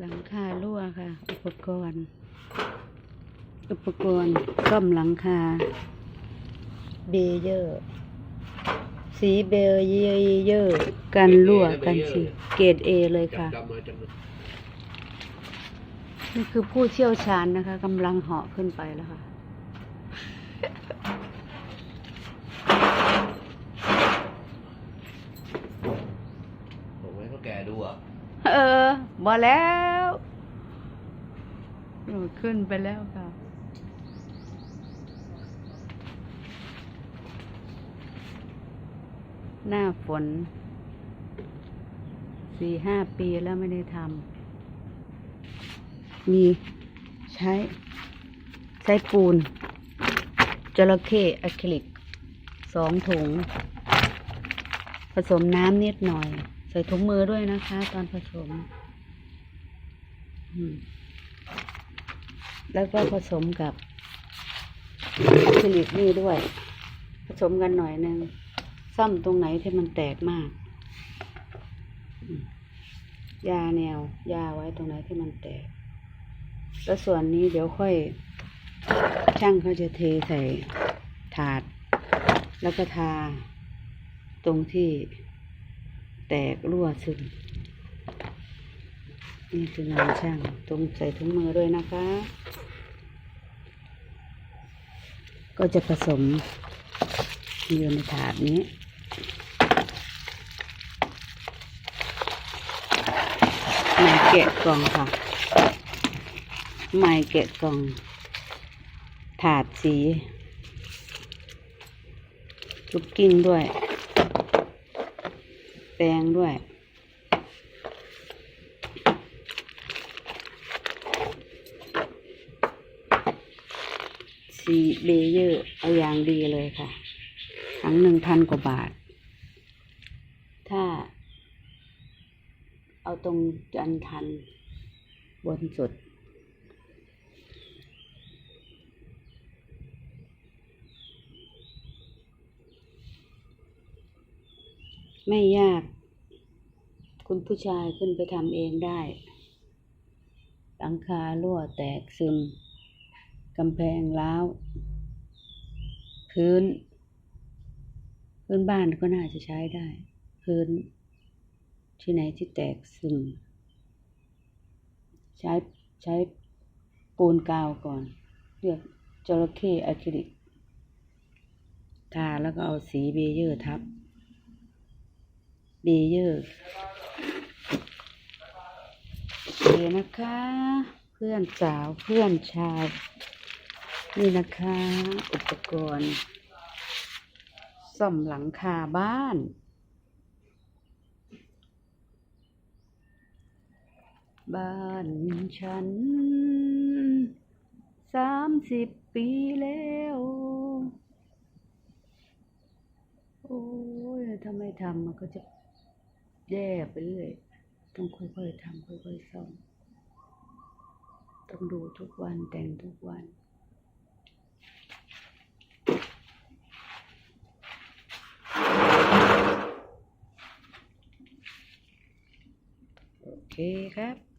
หลังคารั่วค่ะ อุปกรณ์ อุปกรณ์ซ่อมหลังคา เบเยอร์ สีเบลเยอร์กันรั่วกันฉีดเกรดเอเลยค่ะจับดำมาจับนี่คือผู้เชี่ยวชาญนะคะกำลังเหาะขึ้นไปแล้วค่ะผมให้เขาแก่ดูอะ เออมาแล้วขึ้นไปแล้วค่ะ หน้าฝน สี่ห้าปีแล้วไม่ได้ทำ มีใช้ ใช้ปูน จระเข้อะคริลิก สองถุง ผสมน้ำนิดหน่อย ส่ถุงมือด้วยนะคะ ตอนผสม แล้วก็ผสมกับอะคริลิกนี่ด้วย ผสมกันหน่อยหนึงซ่อมตรงไหนที่มันแตกมาก ยาแนว ยาไว้ตรงไหนที่มันแตก แล้วส่วนนี้เดี๋ยวค่อย ช่างเขาจะเทใส่ถาด แล้วก็ทา ตรงที่ แตกรั่วซึมนี่คืองานช่างตรงใส่ถุงมือด้วยนะคะ ก็จะผสมอยู่ในถาดนี้ไม่แกะกล่องค่ะไม่แกะกล่อง ถาดสีลูกกิ้งด้วย งด้วย สีเบเยอร์ เอาอย่างดีเลยค่ะถังหนึ่งพันกว่าบาท ถ้า เอาตรงจันทัน บนสุดไม่ยาก คุณผู้ชายขึ้นไปทำเองได้ หลังคารั่วแตกซึมกำแพงร้าว พื้น พื้นบ้านก็น่าจะใช้ได้ พื้น ที่ไหนที่แตกซึมใช้ใช้ปูนกาวก่อนเรียกจระเข้อะคริลิกทาแล้วก็เอาสีเบเยอร์ทับ เบเยอร์ โอเคนะคะ เพื่อนสาวเพื่อนชาย นี่นะคะ อุปกรณ์ซ่อมหลังคาบ้านบ้านฉันสามสิบปีแล้ว โอ้ยถ้าไม่ทำมันก็จะแย่ไปเรื่อย ต้องค่อยๆทำค่อยๆซ่อมต้องดูทุกวันแต่งทุกวันโอเคครับ